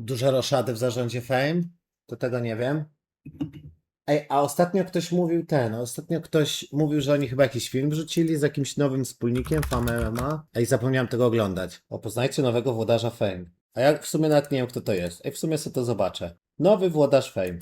duże roszady w zarządzie Fame, to tego nie wiem. Ej, a ostatnio ktoś mówił ten, ostatnio ktoś mówił, że oni chyba jakiś film wrzucili z jakimś nowym wspólnikiem Fame MMA. Ej, zapomniałem tego oglądać. O, poznajcie nowego włodarza Fame. A ja w sumie nawet nie wiem, kto to jest. Ej, w sumie sobie to zobaczę. Nowy włodarz Fame.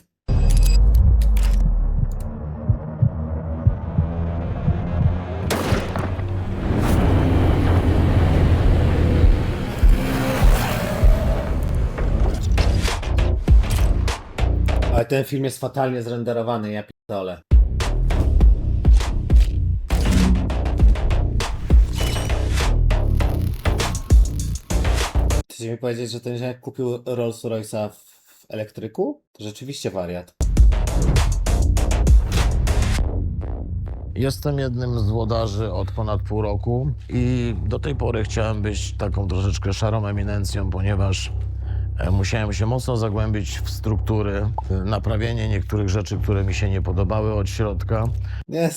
Ale ten film jest fatalnie zrenderowany, ja pierdolę. Chcecie mi powiedzieć, że ten ziom kupił Rolls Royce'a w, elektryku? To rzeczywiście wariat. Jestem jednym z włodarzy od ponad pół roku i do tej pory chciałem być taką troszeczkę szarą eminencją, ponieważ musiałem się mocno zagłębić w struktury, e, naprawienie niektórych rzeczy, które mi się nie podobały od środka. Nie,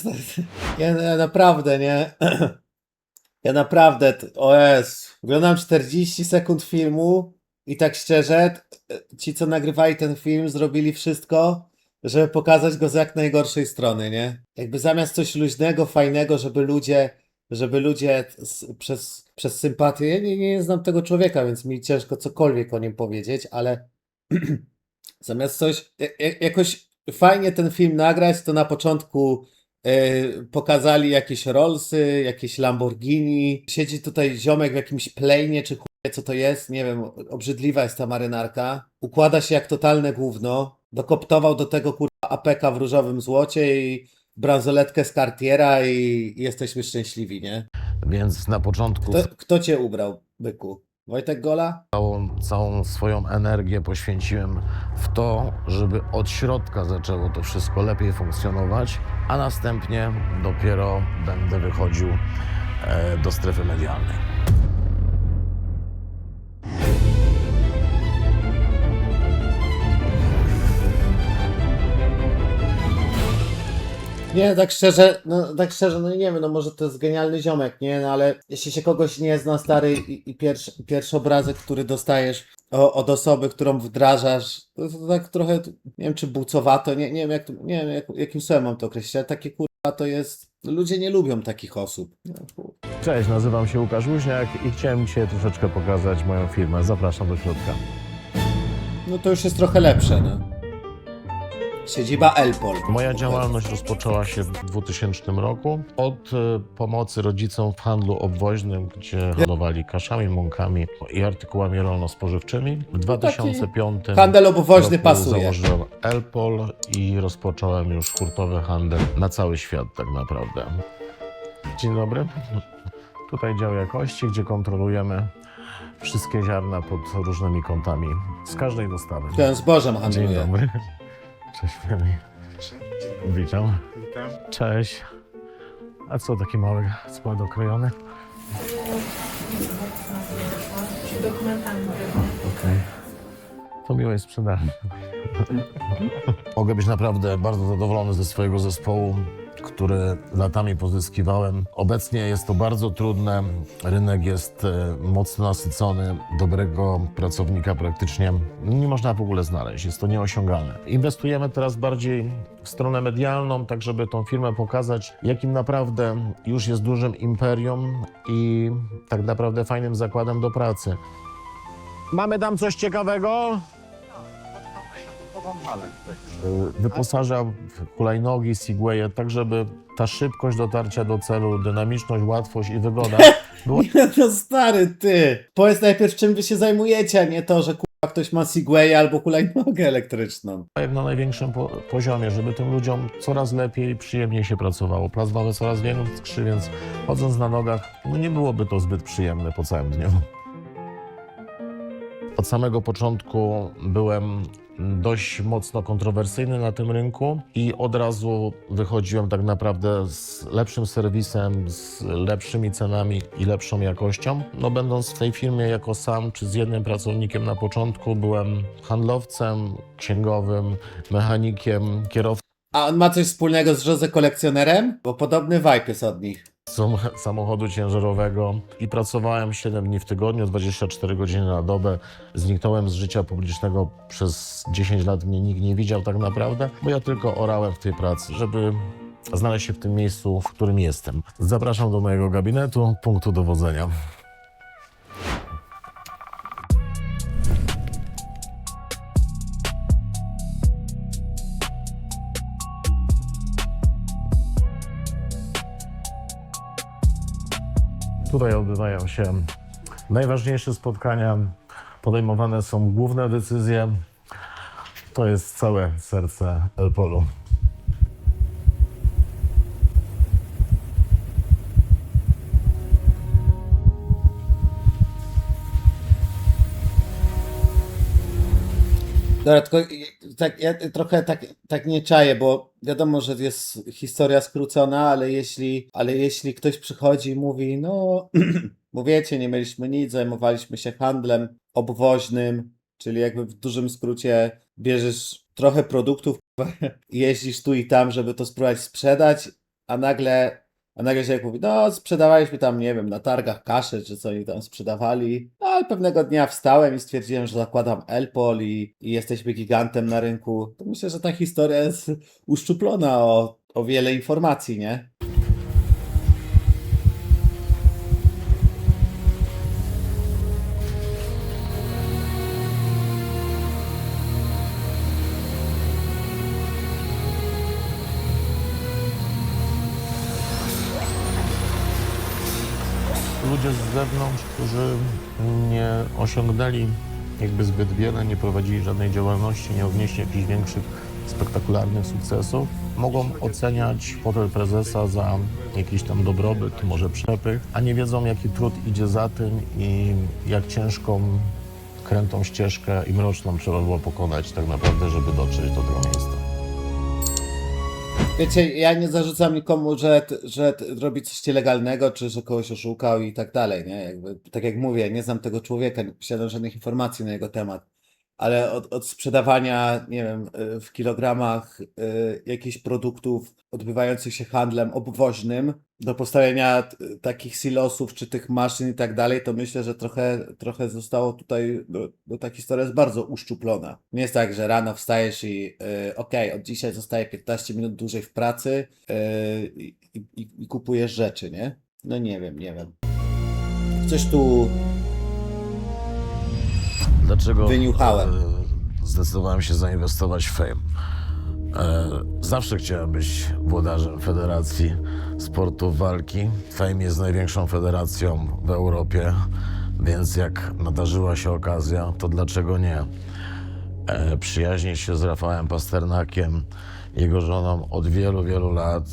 ja, ja naprawdę, nie. Ja naprawdę, o jest. Oglądam 40 sekund filmu i tak szczerze, ci co nagrywali ten film zrobili wszystko, żeby pokazać go z jak najgorszej strony, nie? Jakby zamiast coś luźnego, fajnego, żeby ludzie, żeby ludzie przez, przez sympatię, nie, nie znam tego człowieka, więc mi ciężko cokolwiek o nim powiedzieć, ale zamiast coś, ja- ja- jakoś fajnie ten film nagrać, to na początku e, pokazali jakieś Rollsy, jakieś Lamborghini. Siedzi tutaj ziomek w jakimś plejnie, czy chuje, co to jest, nie wiem, obrzydliwa jest ta marynarka. Układa się jak totalne gówno. Dokoptował do tego kurwa APK w różowym złocie i bransoletkę z Cartiera i, jesteśmy szczęśliwi, nie? Więc na początku Kto, kto cię ubrał, byku? Wojtek Gola? całą, całą swoją energię poświęciłem w to, żeby od środka zaczęło to wszystko lepiej funkcjonować, a następnie dopiero będę wychodził e, do strefy medialnej. Nie, tak szczerze, no tak szczerze, no nie wiem, no może to jest genialny ziomek, nie, no ale jeśli się kogoś nie zna, stary, i, i pierwszy, pierwszy obrazek, który dostajesz o, od osoby, którą wdrażasz, to, to tak trochę, nie wiem, czy bucowato, nie, nie wiem, jak, to- nie wiem jak, jakim słowem mam to określić, ale takie kurwa to jest, ludzie nie lubią takich osób. No, Cześć, nazywam się Łukasz Łuźniak i chciałem Ci troszeczkę pokazać moją firmę. Zapraszam do środka. No to już jest trochę lepsze, no. Siedziba Elpol. Moja działalność rozpoczęła się w 2000 roku od e, pomocy rodzicom w handlu obwoźnym, gdzie handlowali kaszami, mąkami i artykułami rolno-spożywczymi. W 2005 Handel obwoźny roku pasuje. założyłem Elpol i rozpocząłem już hurtowy handel na cały świat tak naprawdę. Dzień dobry. Tutaj dział jakości, gdzie kontrolujemy wszystkie ziarna pod różnymi kątami z każdej dostawy. Ten zbożem Dzień handluje. dobry. Cześć, Feli. Witam. Witam. Cześć. A co taki mały skład okrojony? dokumentami. Okej. To miłej sprzedaży. Mogę być naprawdę bardzo zadowolony ze swojego zespołu, który latami pozyskiwałem. Obecnie jest to bardzo trudne. Rynek jest e, mocno nasycony. Dobrego pracownika praktycznie nie można w ogóle znaleźć. Jest to nieosiągalne. Inwestujemy teraz bardziej w stronę medialną, tak żeby tą firmę pokazać, jakim naprawdę już jest dużym imperium i tak naprawdę fajnym zakładem do pracy. Mamy tam coś ciekawego? Wyposaża w hulajnogi, Segwaye, tak żeby ta szybkość dotarcia do celu, dynamiczność, łatwość i wygoda była Nie no stary, ty. Powiedz najpierw czym wy się zajmujecie, a nie to, że kurwa ktoś ma Segway albo hulajnogę elektryczną. jak na największym po poziomie, żeby tym ludziom coraz lepiej i przyjemniej się pracowało. Plac mamy coraz większy, więc chodząc na nogach, no nie byłoby to zbyt przyjemne po całym dniu. Od samego początku byłem dość mocno kontrowersyjny na tym rynku i od razu wychodziłem tak naprawdę z lepszym serwisem, z lepszymi cenami i lepszą jakością. No będąc w tej firmie jako sam czy z jednym pracownikiem na początku byłem handlowcem, księgowym, mechanikiem, kierowcą A on ma coś wspólnego z Jose Kolekcjonerem? Bo podobny vibe jest od nich. Samochodu ciężarowego i pracowałem 7 dni w tygodniu, 24 godziny na dobę. Zniknąłem z życia publicznego przez 10 lat, mnie nikt nie widział tak naprawdę, bo ja tylko orałem w tej pracy, żeby znaleźć się w tym miejscu, w którym jestem. Zapraszam do mojego gabinetu, punktu dowodzenia. Tutaj odbywają się najważniejsze spotkania, podejmowane są główne decyzje. To jest całe serce Elpolu. Dobra, tylko tak, ja trochę tak, tak nie czaję, bo wiadomo, że jest historia skrócona, ale jeśli, ale jeśli ktoś przychodzi i mówi, no, bo wiecie, nie mieliśmy nic, zajmowaliśmy się handlem obwoźnym, czyli jakby w dużym skrócie bierzesz trochę produktów, jeździsz tu i tam, żeby to spróbować sprzedać, a nagle, a nagle jak mówi, no, sprzedawaliśmy tam, nie wiem, na targach kaszę, czy co oni tam sprzedawali, no, ale pewnego dnia wstałem i stwierdziłem, że zakładam Elpol i, i jesteśmy gigantem na rynku. To myślę, że ta historia jest uszczuplona o, o wiele informacji, nie? Ludzie z zewnątrz, którzy nie osiągnęli jakby zbyt wiele, nie prowadzili żadnej działalności, nie odnieśli jakichś większych, spektakularnych sukcesów, mogą oceniać fotel prezesa za jakiś tam dobrobyt, może przepych, a nie wiedzą, jaki trud idzie za tym i jak ciężką, krętą ścieżkę i mroczną trzeba było pokonać tak naprawdę, żeby dotrzeć do tego miejsca. Wiecie, ja nie zarzucam nikomu, że, że robi coś nielegalnego, czy że kogoś oszukał i tak dalej, nie? Jakby, tak jak mówię, nie znam tego człowieka, nie posiadam żadnych informacji na jego temat, ale od, od sprzedawania, nie wiem, y, w kilogramach y, jakichś produktów odbywających się handlem obwoźnym do postawienia t- takich silosów, czy tych maszyn i tak dalej, to myślę, że trochę, trochę zostało tutaj, no, no ta historia jest bardzo uszczuplona. Nie jest tak, że rano wstajesz i y, okej, od dzisiaj zostaje 15 minut dłużej w pracy y, i, i, i kupujesz rzeczy, nie? No nie wiem, nie wiem. Coś tu Dlaczego Wyniuchałem. e, zdecydowałem się zainwestować w Fame? E, Zawsze chciałem być włodarzem Federacji Sportów Walki. Fame jest największą federacją w Europie, więc jak nadarzyła się okazja, to dlaczego nie? E, Przyjaźnię się z Rafałem Pasternakiem, jego żoną od wielu, wielu lat.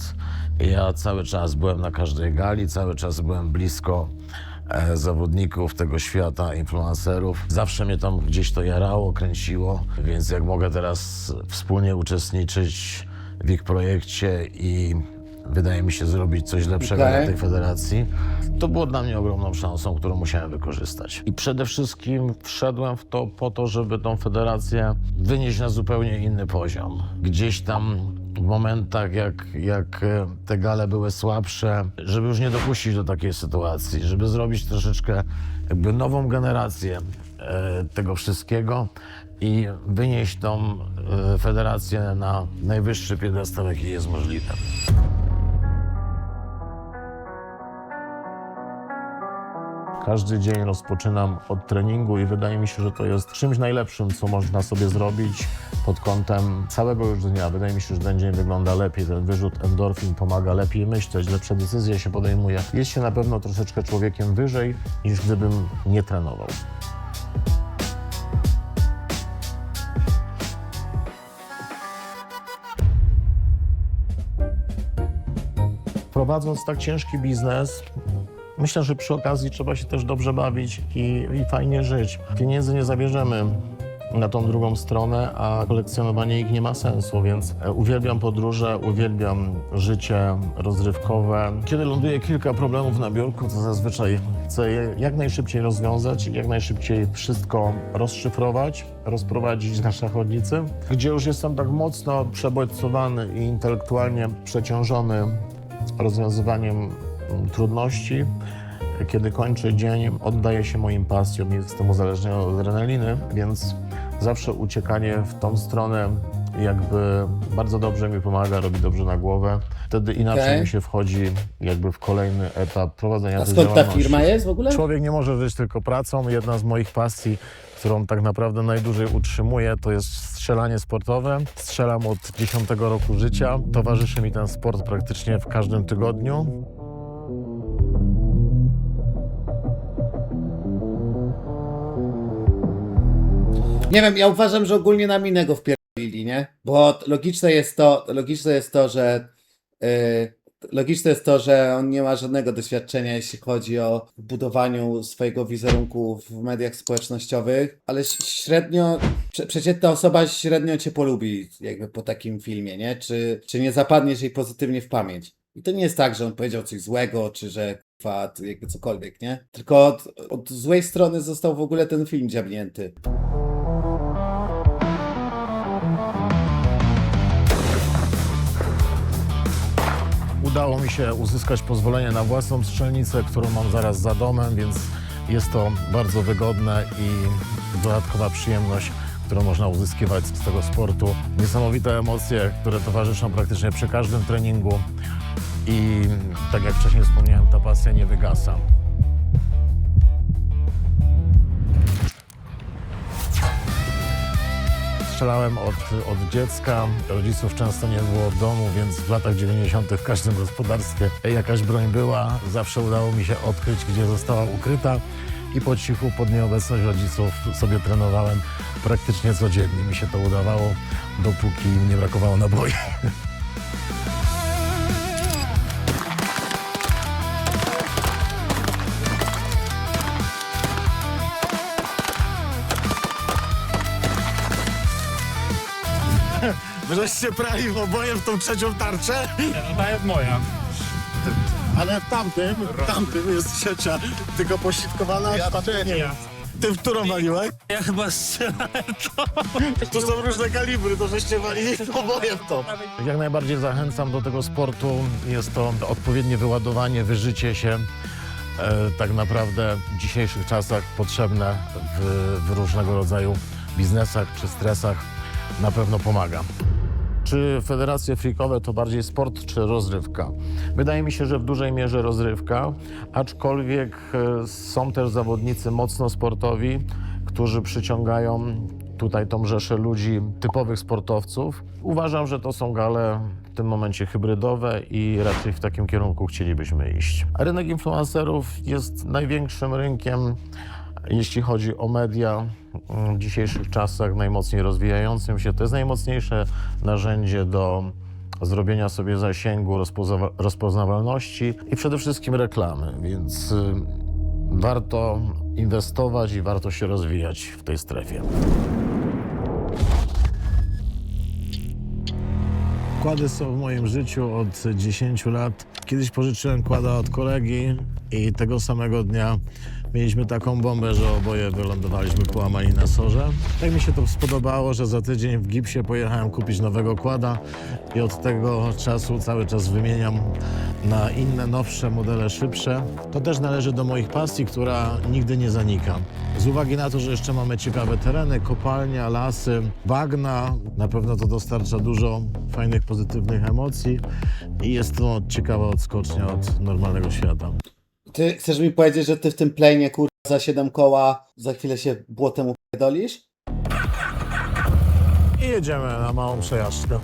Ja cały czas byłem na każdej gali, cały czas byłem blisko zawodników tego świata, influencerów. Zawsze mnie tam gdzieś to jarało, kręciło, więc jak mogę teraz wspólnie uczestniczyć w ich projekcie i wydaje mi się zrobić coś lepszego Okej. dla tej federacji, to było dla mnie ogromną szansą, którą musiałem wykorzystać. I przede wszystkim wszedłem w to po to, żeby tą federację wynieść na zupełnie inny poziom. Gdzieś tam w momentach, jak, jak e, te gale były słabsze, żeby już nie dopuścić do takiej sytuacji, żeby zrobić troszeczkę jakby nową generację e, tego wszystkiego i wynieść tą e, federację na najwyższy piedestał, jaki jest możliwy. Każdy dzień rozpoczynam od treningu i wydaje mi się, że to jest czymś najlepszym, co można sobie zrobić pod kątem całego już dnia. Wydaje mi się, że ten dzień wygląda lepiej, ten wyrzut endorfin pomaga lepiej myśleć, lepsze decyzje się podejmuje. Jest się na pewno troszeczkę człowiekiem wyżej, niż gdybym nie trenował. Prowadząc tak ciężki biznes, Myślę, że przy okazji trzeba się też dobrze bawić i, i fajnie żyć. Pieniędzy nie zabierzemy na tą drugą stronę, a kolekcjonowanie ich nie ma sensu, więc e, uwielbiam podróże, uwielbiam życie rozrywkowe. Kiedy ląduje kilka problemów na biurku, to zazwyczaj chcę je jak najszybciej rozwiązać jak najszybciej wszystko rozszyfrować, rozprowadzić na szachownicy, gdzie już jestem tak mocno przebodźcowany i intelektualnie przeciążony rozwiązywaniem trudności. Kiedy kończę dzień, oddaję się moim pasjom, jestem uzależniony od adrenaliny, więc zawsze uciekanie w tą stronę jakby bardzo dobrze mi pomaga, robi dobrze na głowę. Wtedy inaczej Okej. mi się wchodzi jakby w kolejny etap prowadzenia A skąd ta firma jest w ogóle? Człowiek nie może żyć tylko pracą. Jedna z moich pasji, którą tak naprawdę najdłużej utrzymuję, to jest strzelanie sportowe. Strzelam od 10 roku życia. Towarzyszy mi ten sport praktycznie w każdym tygodniu. Nie wiem, ja uważam, że ogólnie na minę go wpierdolili, nie? Bo logiczne jest to, logiczne jest to, że yy, logiczne jest to, że on nie ma żadnego doświadczenia, jeśli chodzi o budowaniu swojego wizerunku w mediach społecznościowych, ale średnio, prze, przeciętna osoba średnio cię polubi jakby po takim filmie, nie? Czy, czy nie zapadniesz jej pozytywnie w pamięć. I to nie jest tak, że on powiedział coś złego, czy że to jakby cokolwiek, nie? Tylko od, od złej strony został w ogóle ten film dziabnięty. Udało mi się uzyskać pozwolenie na własną strzelnicę, którą mam zaraz za domem, więc jest to bardzo wygodne i dodatkowa przyjemność, którą można uzyskiwać z tego sportu. Niesamowite emocje, które towarzyszą praktycznie przy każdym treningu i tak jak wcześniej wspomniałem, ta pasja nie wygasa. Strzelałem od, od dziecka, rodziców często nie było w domu, więc w latach 90. w każdym gospodarstwie jakaś broń była. Zawsze udało mi się odkryć, gdzie została ukryta i po cichu pod nieobecność rodziców sobie trenowałem praktycznie codziennie. Mi się to udawało, dopóki nie brakowało naboi. Żeście prali oboje w tą trzecią tarczę? No ta jest moja. Ale w tamtym, w tamtym jest trzecia, tylko pośrodkowana, a tamten nie. Ty w którą waliłeś? Ja chyba strzelałem to. Tu są różne kalibry, to żeście walili oboje w to. Jak najbardziej zachęcam do tego sportu. Jest to odpowiednie wyładowanie, wyżycie się. E, tak naprawdę w dzisiejszych czasach potrzebne w, w różnego rodzaju biznesach czy stresach na pewno pomaga. Czy federacje freakowe to bardziej sport czy rozrywka? Wydaje mi się, że w dużej mierze rozrywka, aczkolwiek e, są też zawodnicy mocno sportowi, którzy przyciągają tutaj tą rzeszę ludzi, typowych sportowców. Uważam, że to są gale w tym momencie hybrydowe i raczej w takim kierunku chcielibyśmy iść. Rynek influencerów jest największym rynkiem, jeśli chodzi o media w dzisiejszych czasach, najmocniej rozwijającym się. To jest najmocniejsze narzędzie do zrobienia sobie zasięgu, rozpoznawa- rozpoznawalności i przede wszystkim reklamy, więc y, warto inwestować i warto się rozwijać w tej strefie. Kłady są w moim życiu od 10 lat. Kiedyś pożyczyłem kłada od kolegi i tego samego dnia mieliśmy taką bombę, że oboje wylądowaliśmy połamani na sorze. Tak mi się to spodobało, że za tydzień w gipsie pojechałem kupić nowego kłada i od tego czasu cały czas wymieniam na inne, nowsze modele, szybsze. To też należy do moich pasji, która nigdy nie zanika. Z uwagi na to, że jeszcze mamy ciekawe tereny, kopalnia, lasy, bagna, na pewno to dostarcza dużo fajnych, pozytywnych emocji i jest to ciekawa odskocznia od normalnego świata. Ty chcesz mi powiedzieć, że ty w tym planie, kurwa, za 7 koła za chwilę się błotem upierdolisz? I jedziemy na małą przejażdżkę.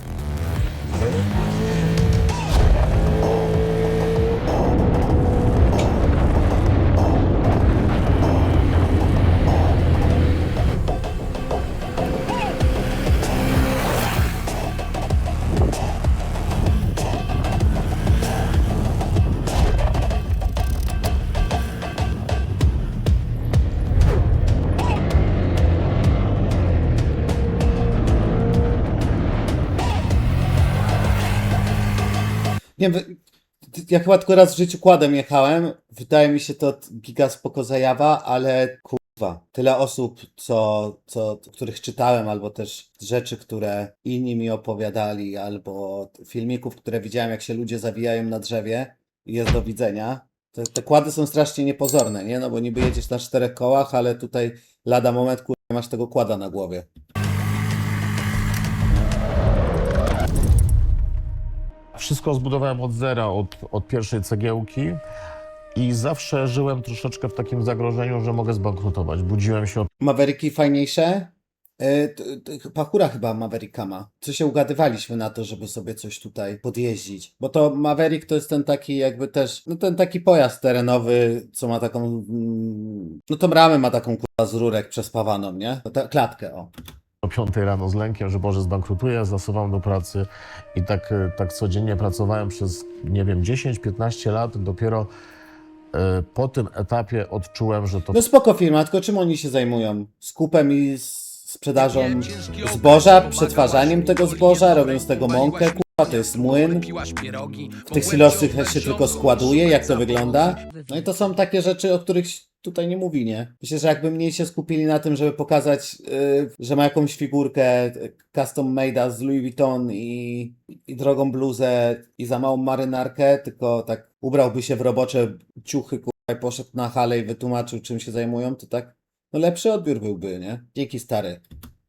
Ja chyba tylko raz w życiu kładem jechałem. Wydaje mi się to giga spoko zajawa, ale kurwa, tyle osób, co, co, których czytałem, albo też rzeczy, które inni mi opowiadali, albo filmików, które widziałem, jak się ludzie zawijają na drzewie. jest do widzenia. Te, te kłady są strasznie niepozorne, nie? No bo niby jedziesz na czterech kołach, ale tutaj lada moment, kurwa, masz tego kłada na głowie. Wszystko zbudowałem od zera, od, od pierwszej cegiełki i zawsze żyłem troszeczkę w takim zagrożeniu, że mogę zbankrutować. Budziłem się o Mavericki fajniejsze? E, t- t- Pachura chyba Mavericka ma. Co się ugadywaliśmy na to, żeby sobie coś tutaj podjeździć. Bo to Maverick to jest ten taki jakby też, no ten taki pojazd terenowy, co ma taką, mm, no tą ramę ma taką kurwa z rurek przespawaną, nie? Ta klatkę, o. o 5 rano z lękiem, że Boże zbankrutuję, zasuwam do pracy i tak, e, tak codziennie pracowałem przez, nie wiem, 10-15 lat. Dopiero e, po tym etapie odczułem, że to No spoko firma, tylko czym oni się zajmują? Skupem i z sprzedażą zboża, przetwarzaniem tego zboża, robią z tego mąkę, kurwa, to jest młyn. W tych silosach się tylko składuje, jak to wygląda. No i to są takie rzeczy, o których tutaj nie mówi, nie? Myślę, że jakby mniej się skupili na tym, żeby pokazać, yy, że ma jakąś figurkę y, custom made'a z Louis Vuitton i, i drogą bluzę i za małą marynarkę, tylko tak ubrałby się w robocze ciuchy, kurwa, i poszedł na halę i wytłumaczył, czym się zajmują, to tak, no lepszy odbiór byłby, nie? Dzięki stary.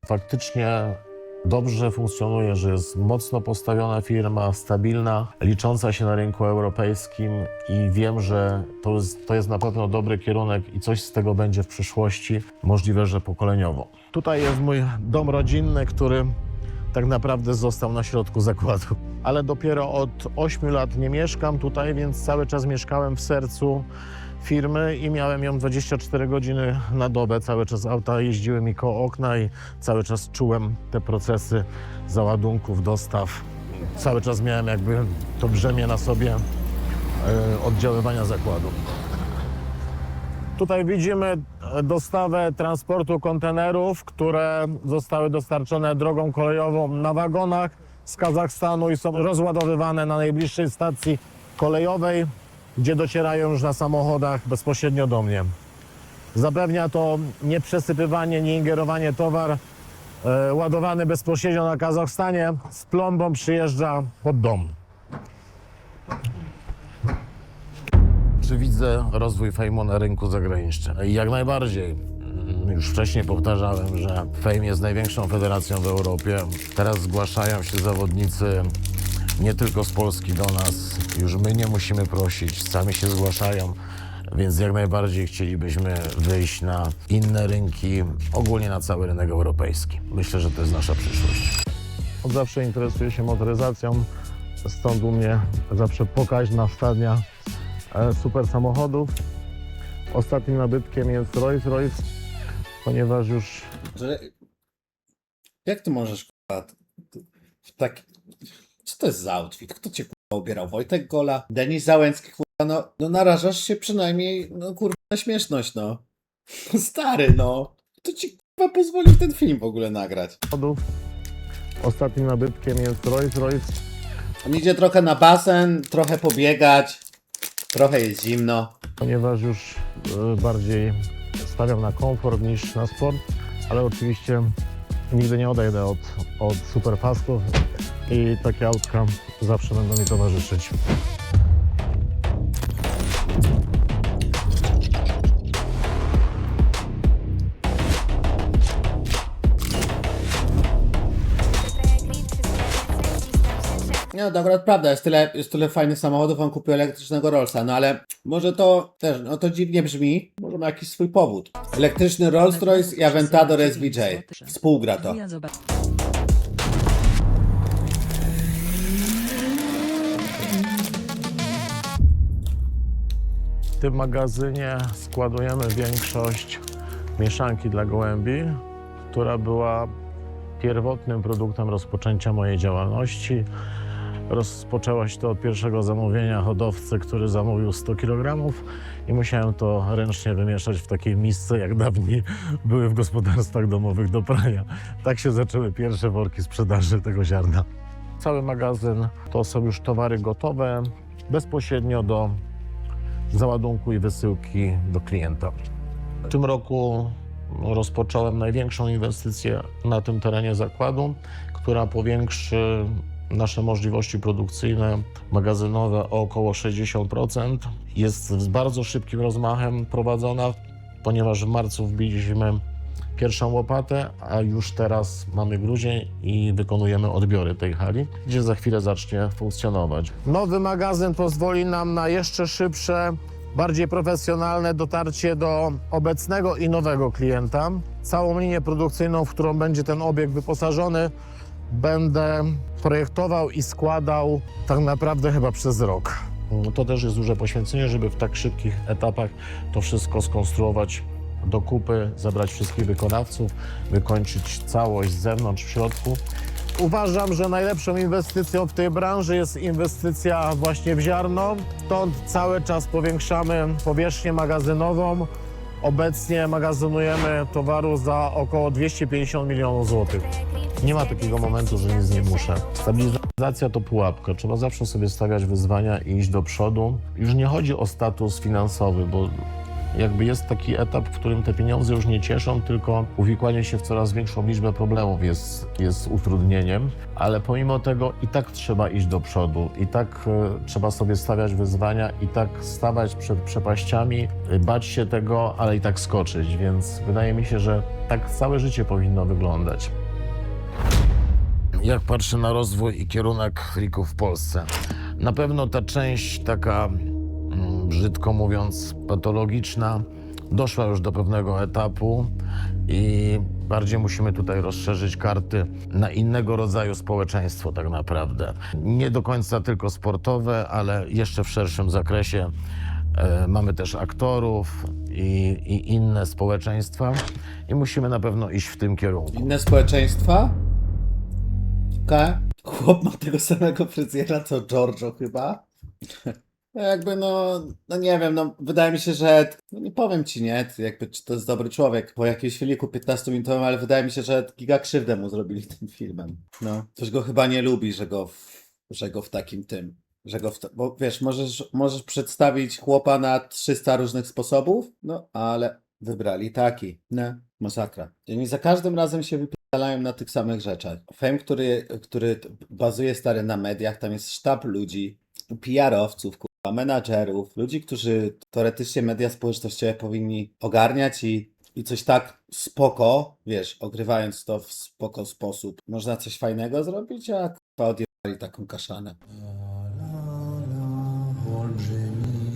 faktycznie dobrze funkcjonuje, że jest mocno postawiona firma, stabilna, licząca się na rynku europejskim i wiem, że to jest, to jest na pewno dobry kierunek i coś z tego będzie w przyszłości, możliwe, że pokoleniowo. Tutaj jest mój dom rodzinny, który tak naprawdę został na środku zakładu. Ale dopiero od 8 lat nie mieszkam tutaj, więc cały czas mieszkałem w sercu firmy i miałem ją 24 godziny na dobę. Cały czas auta jeździły mi koło okna i cały czas czułem te procesy załadunków, dostaw. Cały czas miałem jakby to brzemię na sobie e, oddziaływania zakładu. Tutaj widzimy e, dostawę transportu kontenerów, które zostały dostarczone drogą kolejową na wagonach z Kazachstanu i są rozładowywane na najbliższej stacji kolejowej, gdzie docierają już na samochodach bezpośrednio do mnie. Zapewnia to nieprzesypywanie, nieingerowanie towar e, ładowany bezpośrednio na Kazachstanie z plombą przyjeżdża pod dom. Czy widzę rozwój fejmu na rynku zagranicznym? Jak najbardziej. Mm, Już wcześniej powtarzałem, że Fejm jest największą federacją w Europie. Teraz zgłaszają się zawodnicy nie tylko z Polski do nas. Już my nie musimy prosić, sami się zgłaszają. Więc jak najbardziej chcielibyśmy wyjść na inne rynki, ogólnie na cały rynek europejski. Myślę, że to jest nasza przyszłość. Od zawsze interesuję się motoryzacją, stąd u mnie zawsze pokaźna stadnia e, super samochodów. Ostatnim nabytkiem jest Rolls-Royce, ponieważ już Że... Jak ty możesz, w tak... Co to jest za outfit? Kto cię, kurwa, ubierał? Wojtek Gola? Denis Załęcki, kurwa, no, no narażasz się przynajmniej, no kurwa, na śmieszność, no. Stary, no. Kto ci, kurwa, pozwolił ten film w ogóle nagrać? Ostatnim nabytkiem jest Rolls-Royce. On idzie trochę na basen, trochę pobiegać, trochę jest zimno. ponieważ już e, bardziej stawiam na komfort niż na sport, ale oczywiście nigdy nie odejdę od, od superfastów i takie autka zawsze będą mi towarzyszyć. Nie, no akurat prawda, jest tyle, jest tyle fajnych samochodów, on kupił elektrycznego Rollsa, no ale może to też, no to dziwnie brzmi, może ma jakiś swój powód. Elektryczny Rolls-Royce i Aventador SVJ. Współgra to. Tym magazynie składujemy większość mieszanki dla gołębi, która była pierwotnym produktem rozpoczęcia mojej działalności. Rozpoczęło się to od pierwszego zamówienia hodowcy, który zamówił 100 kg i musiałem to ręcznie wymieszać w takiej misce, jak dawniej były w gospodarstwach domowych do prania. Tak się zaczęły pierwsze worki sprzedaży tego ziarna. Cały magazyn to są już towary gotowe, bezpośrednio do załadunku i wysyłki do klienta. W tym roku rozpocząłem największą inwestycję na tym terenie zakładu, która powiększy nasze możliwości produkcyjne, magazynowe o około 60%. Jest z bardzo szybkim rozmachem prowadzona, ponieważ w marcu wbiliśmy pierwszą łopatę, a już teraz mamy grudzień i wykonujemy odbiory tej hali, gdzie za chwilę zacznie funkcjonować. Nowy magazyn pozwoli nam na jeszcze szybsze, bardziej profesjonalne dotarcie do obecnego i nowego klienta. Całą linię produkcyjną, w którą będzie ten obiekt wyposażony, będę projektował i składał tak naprawdę chyba przez rok. To też jest duże poświęcenie, żeby w tak szybkich etapach to wszystko skonstruować do kupy, zebrać wszystkich wykonawców, wykończyć całość z zewnątrz, w środku. Uważam, że najlepszą inwestycją w tej branży jest inwestycja właśnie w ziarno. Stąd cały czas powiększamy powierzchnię magazynową. Obecnie magazynujemy towaru za około 250 milionów złotych. Nie ma takiego momentu, że nic nie muszę. Stabilizacja to pułapka. Trzeba zawsze sobie stawiać wyzwania i iść do przodu. Już nie chodzi o status finansowy, bo jakby jest taki etap, w którym te pieniądze już nie cieszą, tylko uwikłanie się w coraz większą liczbę problemów jest, jest utrudnieniem, ale pomimo tego i tak trzeba iść do przodu, i tak e, trzeba sobie stawiać wyzwania, i tak stawać przed przepaściami, e, bać się tego, ale i tak skoczyć, więc wydaje mi się, że tak całe życie powinno wyglądać. Jak patrzę na rozwój i kierunek friku w Polsce? Na pewno ta część taka brzydko mówiąc, patologiczna, doszła już do pewnego etapu i bardziej musimy tutaj rozszerzyć karty na innego rodzaju społeczeństwo, tak naprawdę. Nie do końca tylko sportowe, ale jeszcze w szerszym zakresie. E, mamy też aktorów i, i inne społeczeństwa i musimy na pewno iść w tym kierunku. Inne społeczeństwa? Okej. Chłop ma tego samego fryzjera co Giorgio chyba. No Jakby no, no nie wiem, no wydaje mi się, że, no nie powiem ci, nie, jakby czy to jest dobry człowiek po jakimś filmiku 15-minutowym, ale wydaje mi się, że giga krzywdę mu zrobili tym filmem. No, ktoś go chyba nie lubi, że go w, że go w takim tym, że go w, bo wiesz, możesz, możesz przedstawić chłopa na 300 różnych sposobów, no, ale wybrali taki, nie, masakra. I za każdym razem się wypierdalają na tych samych rzeczach. Fame, który, który bazuje stary na mediach, tam jest sztab ludzi, PR-owców, menadżerów, ludzi, którzy teoretycznie media społecznościowe powinni ogarniać i, i coś tak spoko, wiesz, ogrywając to w spoko sposób, można coś fajnego zrobić, a odjebali taką kaszanę. Olbrzymi